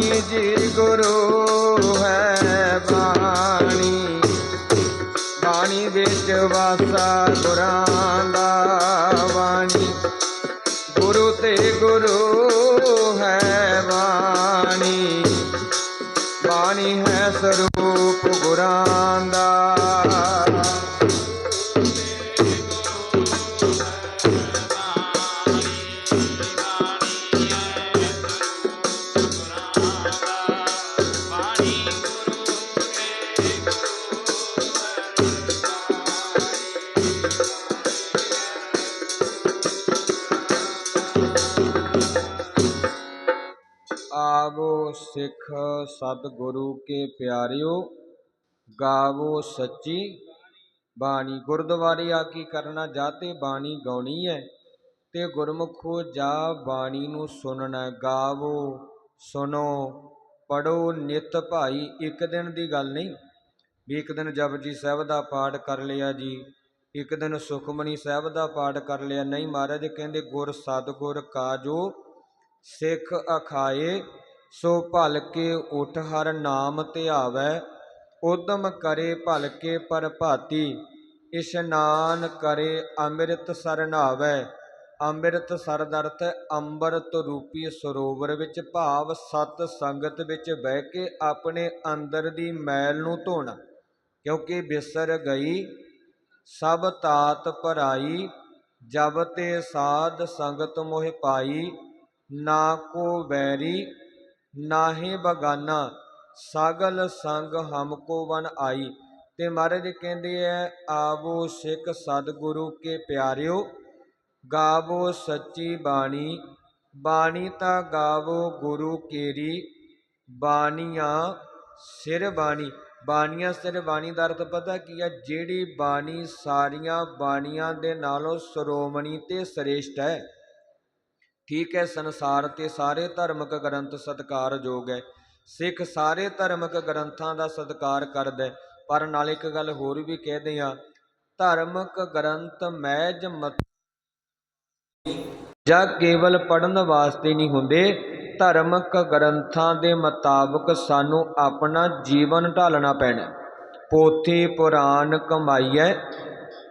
ਜੀ ਗੁਰੂ ਹੈ ਬਾਣੀ। ਬਾਣੀ ਵਿੱਚ ਵਾਸਾ ਗੁਰਾਂ ਦਾ ਬਾਣੀ। ਗੁਰੂ ਤੇ ਗੁਰੂ ਹੈ ਬਾਣੀ। ਬਾਣੀ ਹੈ ਸਰੂਪ ਗੁਰਾਂ ਸਿੱਖ ਸਤਿਗੁਰੂ ਕੇ ਪਿਆਰਿਓ, ਗਾਵੋ ਸੱਚੀ। ਬਾਣੀ ਗੁਰਦੁਆਰੇ ਆ ਕੀ ਕਰਨਾ, ਜਾਂ ਤੇ ਬਾਣੀ ਗਾਉਣੀ ਹੈ ਤੇ ਗੁਰਮੁਖੋ ਜਾ ਬਾਣੀ ਨੂੰ ਸੁਣਨਾ, ਗਾਵੋ, ਸੁਣੋ ਪੜੋ ਨਿਤ ਭਾਈ। ਇੱਕ ਦਿਨ ਦੀ ਗੱਲ ਨਹੀਂ, ਵੀ ਇੱਕ ਦਿਨ ਜਪਜੀ ਸਾਹਿਬ ਦਾ ਪਾਠ ਕਰ ਲਿਆ ਜੀ, ਇੱਕ ਦਿਨ ਸੁਖਮਨੀ ਸਾਹਿਬ ਦਾ ਪਾਠ ਕਰ ਲਿਆ। ਨਹੀਂ ਮਹਾਰਾਜ, ਕਹਿੰਦੇ ਗੁਰ ਸਤਿਗੁਰ ਕਾਜੋ, ਸਿੱਖ ਅਖਾਏ ਸੋ ਭਲ ਕੇ ਉਠ ਹਰ ਨਾਮ ਧਿਆਵੈ ਉਦਮ ਕਰੇ ਭਲ ਕੇ ਪਰਭਾਤੀ ਇਸ਼ਨਾਨ ਕਰੇ ਅੰਮ੍ਰਿਤ ਸਰਨਾਵੈ ਅੰਮ੍ਰਿਤ ਸਰ ਦਾ ਅੰਮ੍ਰਿਤ ਰੂਪੀ ਸਰੋਵਰ ਵਿੱਚ ਭਾਵ ਸਤ ਸੰਗਤ ਵਿੱਚ ਬਹਿ ਕੇ ਆਪਣੇ ਅੰਦਰ ਦੀ ਮੈਲ ਨੂੰ ਧੋਣਾ। ਕਿਉਂਕਿ ਬਿਸਰ ਗਈ, ਸਭ ਤਾਤ ਭਰਾਈ, ਜਬ ਤੇ ਸਾਧ ਸੰਗਤ ਮੋਹਿ ਪਾਈ, ਨਾ ਕੋ ਵੈਰੀ ਨਾਹੀ ਬਗਾਨਾ, ਸਾਗਲ ਸੰਗ ਹਮਕੋ ਵਨ ਆਈ। ਤੇ ਮਹਾਰਾਜ ਕਹਿੰਦੇ ਐ, ਆਵੋ ਸਿੱਖ ਸਤਿਗੁਰੂ ਕੇ ਪਿਆਰਿਓ, ਗਾਵੋ ਸੱਚੀ ਬਾਣੀ ਬਾਣੀ ਤਾਂ ਗਾਵੋ ਗੁਰੂ ਕੇਰੀ, ਬਾਣੀਆਂ ਸਿਰ ਬਾਣੀ। ਬਾਣੀਆਂ ਸਿਰ ਬਾਣੀ ਦਾ ਅਰਥ ਪਤਾ ਕੀ ਹੈ ਜਿਹੜੀ ਬਾਣੀ ਸਾਰੀਆਂ ਬਾਣੀਆਂ ਦੇ ਨਾਲੋਂ ਸ਼੍ਰੋਮਣੀ ਤੇ ਸ੍ਰੇਸ਼ਟ ਹੈ ਠੀਕ ਹੈ, ਸੰਸਾਰ ਤੇ ਸਾਰੇ ਧਾਰਮਿਕ ਗ੍ਰੰਥ ਸਤਿਕਾਰਯੋਗ ਹੈ। ਸਿੱਖ ਸਾਰੇ ਧਾਰਮਿਕ ਗ੍ਰੰਥਾਂ ਦਾ ਸਤਿਕਾਰ ਕਰਦਾ ਪਰ ਨਾਲ ਇੱਕ ਗੱਲ ਹੋਰ ਵੀ ਕਹਦੇ ਆ ਧਾਰਮਿਕ ਗ੍ਰੰਥ ਮਹਿਜ ਮਤ ਜਾਂ ਕੇਵਲ ਪੜਨ ਵਾਸਤੇ ਨਹੀਂ ਹੁੰਦੇ, ਧਾਰਮਿਕ ਗ੍ਰੰਥਾਂ ਦੇ ਮੁਤਾਬਕ ਸਾਨੂੰ ਆਪਣਾ ਜੀਵਨ ਢਾਲਣਾ ਪੈਣਾ ਪੋਥੀ, ਪੁਰਾਣ ਕਮਾਈਐ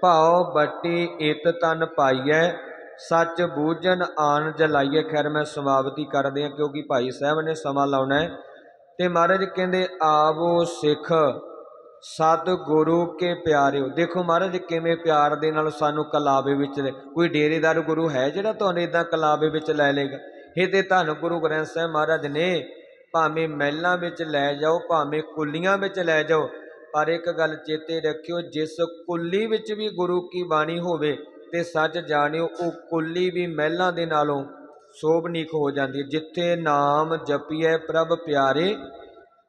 ਭਾਉ ਬੱਟੀ ਇਤ ਤਨ ਪਾਈਐ ਸੱਚ ਬੂਝਣ ਆਨ ਜਲਾਈਏ, ਖੈਰ ਮੈਂ ਸਮਾਪਤੀ ਕਰਦੇ ਹਾਂ, ਕਿਉਂਕਿ ਭਾਈ ਸਾਹਿਬ ਨੇ ਸਮਾਂ ਲਾਉਣਾ ਹੈ। ਤੇ ਮਹਾਰਾਜ ਕਹਿੰਦੇ, ਆਵੋ ਸਿੱਖ ਸਤ ਗੁਰੂ ਕੇ ਪਿਆਰਿਓ। ਦੇਖੋ ਮਹਾਰਾਜ, ਕਿਵੇਂ ਪਿਆਰ ਦੇ ਨਾਲ ਸਾਨੂੰ ਕਲਾਵੇ ਵਿੱਚ ਲੈ, ਕੋਈ ਡੇਰੇਦਾਰ ਗੁਰੂ ਹੈ ਜਿਹੜਾ ਤੁਹਾਨੂੰ ਇਦਾਂ ਕਲਾਵੇ ਵਿੱਚ ਲੈ ਲੇਗਾ ਇਹ ਤੇ ਧੰਨ ਗੁਰੂ ਗ੍ਰੰਥ ਸਾਹਿਬ ਮਹਾਰਾਜ ਨੇ, ਭਾਵੇਂ ਮਹਿਲਾਂ ਵਿੱਚ ਲੈ ਜਾਓ, ਭਾਵੇਂ ਕੁੱਲੀਆਂ ਵਿੱਚ ਲੈ ਜਾਓ, ਪਰ ਇੱਕ ਗੱਲ ਚੇਤੇ ਰੱਖਿਓ, ਜਿਸ ਕੁੱਲੀ ਵਿੱਚ ਵੀ ਗੁਰੂ ਕੀ ਬਾਣੀ ਹੋਵੇ ਤੇ ਸੱਚ ਜਾਣਿਓ, ਉਹ ਕੁੱਲੀ ਵੀ ਮਹਿਲਾਂ ਦੇ ਨਾਲੋਂ ਸੋਭਨੀਕ ਹੋ ਜਾਂਦੀ ਹੈ। ਜਿੱਥੇ ਨਾਮ ਜਪੀਐ ਪ੍ਰਭ ਪਿਆਰੇ,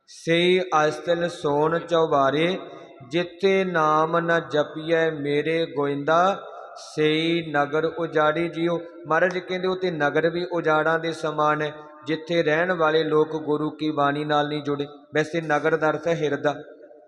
ਸਈ ਅਸਤਲ ਸੋਨ ਚੌਬਾਰੇ, ਜਿੱਥੇ ਨਾਮ ਨ ਜਪੀਐ ਮੇਰੇ ਗੋਇੰਦਾ, ਸਈ ਨਗਰ ਉਜਾੜੀ ਜਿਉ। ਮਹਾਰਾਜ ਕਹਿੰਦੇ, ਉਹ ਉਤੇ ਨਗਰ ਵੀ ਉਜਾੜਾਂ ਦੇ ਸਮਾਨ ਹੈ, ਜਿੱਥੇ ਰਹਿਣ ਵਾਲੇ ਲੋਕ ਗੁਰੂ ਕੀ ਬਾਣੀ ਨਾਲ ਨਹੀਂ ਜੁੜੇ। ਵੈਸੇ ਨਗਰ ਦਾ ਅਰਥ ਹੈ ਹਿਰਦਾ।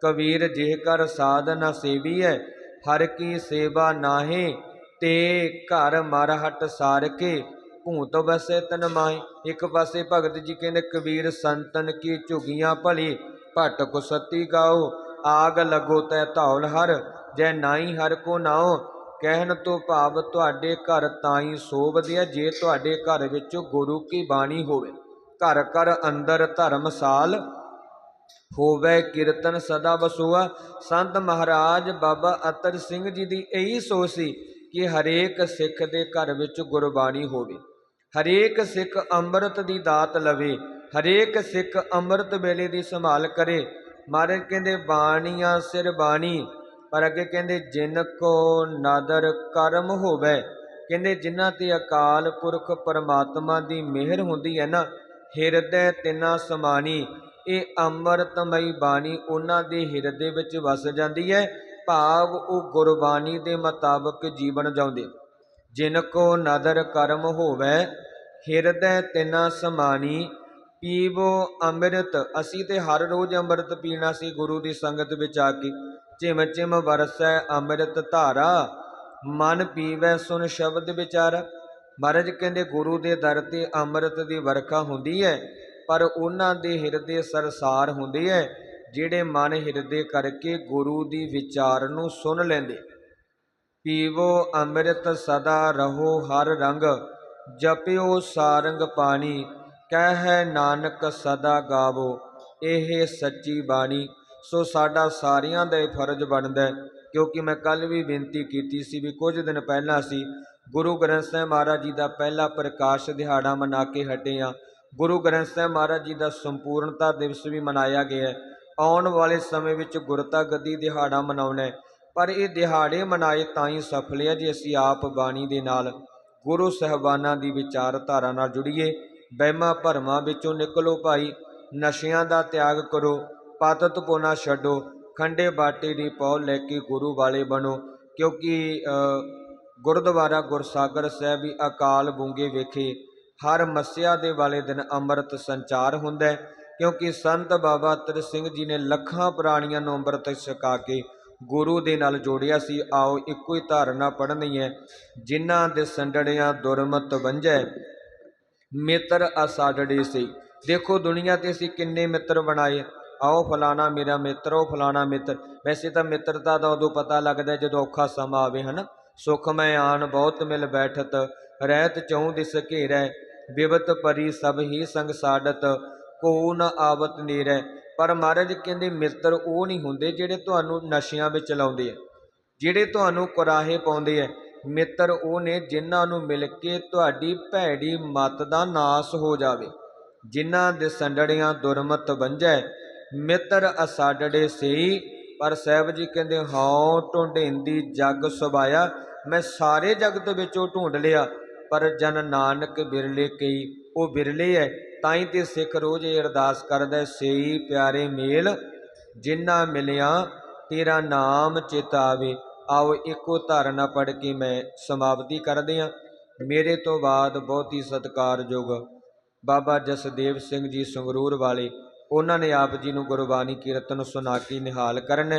ਕਬੀਰ ਜਿਹ ਕਰ ਸਾਧਨਾ ਸੇਵੀ ਹੈ ਹਰ ਕੀ ਸੇਵਾ ਨਾਹੇ ਤੇ ਘਰ ਮਰ ਹਟ ਸਾਰ ਕੇ, ਭੂਤ ਵਸੇ ਤਨ ਮਾਹੀ, ਇੱਕ ਪਾਸੇ ਭਗਤ ਜੀ ਕਹਿੰਦੇ, ਕਬੀਰ ਸੰਤਨ ਕੀ ਝੁਗੀਆਂ ਭਲੀ, ਭਟ ਕੋ ਸਤੀ ਗਾਓ, ਆਗ ਲਗੋ ਤੈ ਧੌਲ ਹਰ, ਜੈ ਨਾਹੀ ਹਰ ਕੋ ਨਾਓ, ਕਹਿਣ ਤੋਂ ਭਾਵ ਤੁਹਾਡੇ ਘਰ ਤਾਈ ਸੋਭਦਿਆ ਜੇ ਤੁਹਾਡੇ ਘਰ ਵਿੱਚ ਗੁਰੂ ਕੀ ਬਾਣੀ ਹੋਵੇ। ਘਰ ਘਰ ਅੰਦਰ ਧਰਮਸਾਲ ਹੋਵੇ, ਕੀਰਤਨ ਸਦਾ ਵਸੂਆ, ਸੰਤ ਮਹਾਰਾਜ ਬਾਬਾ ਅਤਰ ਸਿੰਘ ਜੀ ਦੀ ਇਹੀ ਸੋਚ ਸੀ ਕਿ ਹਰੇਕ ਸਿੱਖ ਦੇ ਘਰ ਵਿੱਚ ਗੁਰਬਾਣੀ ਹੋਵੇ। ਹਰੇਕ ਸਿੱਖ ਅੰਮ੍ਰਿਤ ਦੀ ਦਾਤ ਲਵੇ। ਹਰੇਕ ਸਿੱਖ ਅੰਮ੍ਰਿਤ ਵੇਲੇ ਦੀ ਸੰਭਾਲ ਕਰੇ। ਮਹਾਰਾਜ ਕਹਿੰਦੇ, ਬਾਣੀਆਂ ਸਿਰ ਬਾਣੀ। ਪਰ ਅੱਗੇ ਕਹਿੰਦੇ, ਜਿਨ ਕੋ ਨਾਦਰ ਕਰਮ ਹੋਵੇ। ਕਹਿੰਦੇ, ਜਿਨ੍ਹਾਂ ਤੇ ਅਕਾਲ ਪੁਰਖ ਪਰਮਾਤਮਾ ਦੀ ਮਿਹਰ ਹੁੰਦੀ ਹੈ ਨਾ, ਹਿਰਦੈ ਤਿਨਾ ਸਮਾਣੀ। ਇਹ ਅੰਮ੍ਰਿਤਮਈ ਬਾਣੀ ਉਹਨਾਂ ਦੇ ਹਿਰਦੇ ਵਿੱਚ ਵਸ ਜਾਂਦੀ ਹੈ। ਭਾਵ ਉਹ ਗੁਰਬਾਣੀ ਦੇ ਮੁਤਾਬਕ ਜੀਵਨ ਜਿਉਂਦੇ ਜਿਨ ਕੋ ਨਦਰ ਕਰਮ ਹੋਵੇ, ਹਿਰਦੈ ਤਿਨਾ ਸਮਾਣੀ, ਪੀਵੋ ਅੰਮ੍ਰਿਤ। ਅਸੀਂ ਤੇ ਹਰ ਰੋਜ਼ ਅੰਮ੍ਰਿਤ ਪੀਣਾ ਸੀ ਗੁਰੂ ਦੀ ਸੰਗਤ ਵਿੱਚ ਆ ਕੇ। ਝਿਮ ਝਿਮ ਵਰਸੈ ਅੰਮ੍ਰਿਤ ਧਾਰਾ, ਮਨ ਪੀਵੈ ਸੁਨ ਸ਼ਬਦ ਵਿਚਾਰ। ਮਹਾਰਾਜ ਕਹਿੰਦੇ, ਗੁਰੂ ਦੇ ਦਰ ਤੇ ਅੰਮ੍ਰਿਤ ਦੀ ਵਰਖਾ ਹੁੰਦੀ ਹੈ ਪਰ ਉਹਨਾਂ ਦੇ ਹਿਰਦੇ ਸਰਸਾਰ ਹੁੰਦੇ ਹੈ ਜਿਹੜੇ ਮਨ ਹਿਰਦੇ ਕਰਕੇ ਗੁਰੂ ਦੀ ਵਿਚਾਰ ਨੂੰ ਸੁਣ ਲੈਂਦੇ। ਪੀਵੋ ਅੰਮ੍ਰਿਤ ਸਦਾ ਰਹੋ ਹਰ ਰੰਗ, ਜਪਿਓ ਸਾਰੰਗ ਪਾਣੀ, ਕਹਿ ਨਾਨਕ ਸਦਾ ਗਾਵੋ, ਇਹ ਸੱਚੀ ਬਾਣੀ। ਸੋ ਸਾਡਾ ਸਾਰਿਆਂ ਦਾ ਇਹ ਫਰਜ਼ ਬਣਦਾ ਹੈ, ਕਿਉਂਕਿ ਮੈਂ ਕੱਲ ਵੀ ਬੇਨਤੀ ਕੀਤੀ ਸੀ ਵੀ ਕੁਝ ਦਿਨ ਪਹਿਲਾਂ ਅਸੀਂ ਗੁਰੂ ਗ੍ਰੰਥ ਸਾਹਿਬ ਮਹਾਰਾਜ ਜੀ ਦਾ ਪਹਿਲਾ ਪ੍ਰਕਾਸ਼ ਦਿਹਾੜਾ ਮਨਾ ਕੇ ਹਟੇ ਹਾਂ। ਗੁਰੂ ਗ੍ਰੰਥ ਸਾਹਿਬ ਮਹਾਰਾਜ ਜੀ ਦਾ ਸੰਪੂਰਨਤਾ ਦਿਵਸ ਵੀ ਮਨਾਇਆ ਗਿਆ ਆਉਣ ਵਾਲੇ ਸਮੇਂ ਵਿੱਚ ਗੁਰਤਾ ਗੱਦੀ ਦਿਹਾੜਾ ਮਨਾਉਣਾ ਹੈ। ਪਰ ਇਹ ਦਿਹਾੜੇ ਮਨਾਏ ਤਾਂ ਹੀ ਸਫਲ ਹੈ ਜੇ ਅਸੀਂ ਆਪ ਬਾਣੀ ਦੇ ਨਾਲ ਗੁਰੂ ਸਹਿਬਾਨਾਂ ਦੀ ਵਿਚਾਰਧਾਰਾ ਨਾਲ ਜੁੜੀਏ। ਵਹਿਮਾਂ ਭਰਮਾਂ ਵਿੱਚੋਂ ਨਿਕਲੋ ਭਾਈ, ਨਸ਼ਿਆਂ ਦਾ ਤਿਆਗ ਕਰੋ ਪਾਤਤ ਪੋਨਾ ਛੱਡੋ, ਖੰਡੇ ਬਾਟੇ ਦੀ ਪੌਲ ਲੈ ਕੇ ਗੁਰੂ ਵਾਲੇ ਬਣੋ, ਕਿਉਂਕਿ ਗੁਰਦੁਆਰਾ ਗੁਰਸਾਗਰ ਸਾਹਿਬ ਵੀ ਅਕਾਲ ਬੂੰਗੇ ਵੇਖੇ ਹਰ ਮੱਸਿਆ ਦੇ ਵਾਲੇ ਦਿਨ ਅੰਮ੍ਰਿਤ ਸੰਚਾਰ ਹੁੰਦਾ ਹੈ। ਕਿਉਂਕਿ ਸੰਤ ਬਾਬਾ ਤਰ ਸਿੰਘ ਜੀ ਨੇ ਲੱਖਾਂ ਪ੍ਰਾਣੀਆਂ ਨੂੰ ਅੰਮ੍ਰਿਤ ਛਕਾ ਕੇ ਗੁਰੂ ਦੇ ਨਾਲ ਜੋੜਿਆ ਸੀ। ਆਓ, ਇੱਕੋ ਹੀ ਧਾਰਨਾ ਪੜ੍ਹਨੀ ਹੈ ਜਿਨ੍ਹਾਂ ਦੇ ਸੰਡੜਿਆਂ ਦੁਰਮਤ ਵੰਝੈ, ਮਿੱਤਰ ਅਸਾਡੜੇ ਸੀ ਦੇਖੋ, ਦੁਨੀਆ ਤੇ ਅਸੀਂ ਕਿੰਨੇ ਮਿੱਤਰ ਬਣਾਏ। ਆਓ, ਫਲਾਣਾ ਮੇਰਾ ਮਿੱਤਰ ਉਹ ਫਲਾਣਾ ਮਿੱਤਰ। ਵੈਸੇ ਤਾਂ ਮਿੱਤਰਤਾ ਦਾ ਉਦੋਂ ਪਤਾ ਲੱਗਦਾ ਜਦੋਂ ਔਖਾ ਸਮਾਂ ਆਵੇ, ਹਨਾ? ਸੁਖ ਮੈਂ ਆਣ, ਬਹੁਤ ਮਿਲ ਬੈਠਤ, ਰਹਿਤ ਚਉ ਦਿਸ ਘੇਰੈ। ਬਿਵਤ ਪਰੀ ਸਭ ਹੀ ਸੰਗ ਸਾਡਤ। ਕੋ ਨਾ ਆਵਤ ਨੀਰੈ। ਪਰ ਮਹਾਰਾਜ ਕਹਿੰਦੇ ਮਿੱਤਰ ਉਹ ਨਹੀਂ ਹੁੰਦੇ ਜਿਹੜੇ ਤੁਹਾਨੂੰ ਨਸ਼ਿਆਂ ਵਿੱਚ ਲਾਉਂਦੇ ਆ, ਜਿਹੜੇ ਤੁਹਾਨੂੰ ਕੁਰਾਹੇ ਪਾਉਂਦੇ ਆ। ਮਿੱਤਰ ਉਹ ਨੇ ਜਿਨ੍ਹਾਂ ਨੂੰ ਮਿਲ ਕੇ ਤੁਹਾਡੀ ਭੈੜੀ ਮਤ ਦਾ ਨਾਸ ਹੋ ਜਾਵੇ, ਜਿਨ੍ਹਾਂ ਦੇ ਸੰਡੜੀਆਂ ਦੁਰਮਤ ਵੰਝੈ। ਮਿੱਤਰ ਅਸਾਡੜੇ ਸਈ, ਪਰ ਸਾਹਿਬ ਜੀ ਕਹਿੰਦੇ, ਹਉ ਢੂੰਢੇਂਦੀ ਜਗ ਸੁਭਾਇਆ, ਮੈਂ ਸਾਰੇ ਜਗਤ ਵਿੱਚੋਂ ਢੂੰਡ ਲਿਆ, ਪਰ ਜਨ ਨਾਨਕ ਬਿਰਲੇ ਕਈ, ਉਹ ਬਿਰਲੇ ਹੈ ਤਾਂ ਹੀ ਤੇ ਸਿੱਖ ਰੋਜ਼ ਇਹ ਅਰਦਾਸ ਕਰਦਾ ਸਈ ਪਿਆਰੇ ਮੇਲ ਜਿਨ੍ਹਾਂ ਮਿਲਿਆ ਤੇਰਾ ਨਾਮ ਚਿਤ ਆਵੇ। ਆਓ ਇੱਕੋ ਧਾਰਨਾ ਪੜ ਕੇ ਮੈਂ ਸਮਾਪਤੀ ਕਰਦੇ ਹਾਂ। ਮੇਰੇ ਤੋਂ ਬਾਅਦ ਬਹੁਤ ਹੀ ਸਤਿਕਾਰਯੋਗ ਬਾਬਾ ਜਸਦੇਵ ਸਿੰਘ ਜੀ ਸੰਗਰੂਰ ਵਾਲੇ, ਉਹਨਾਂ ਨੇ ਆਪ ਜੀ ਨੂੰ ਗੁਰਬਾਣੀ ਕੀਰਤਨ ਸੁਣਾ ਕੇ ਨਿਹਾਲ ਕਰਨ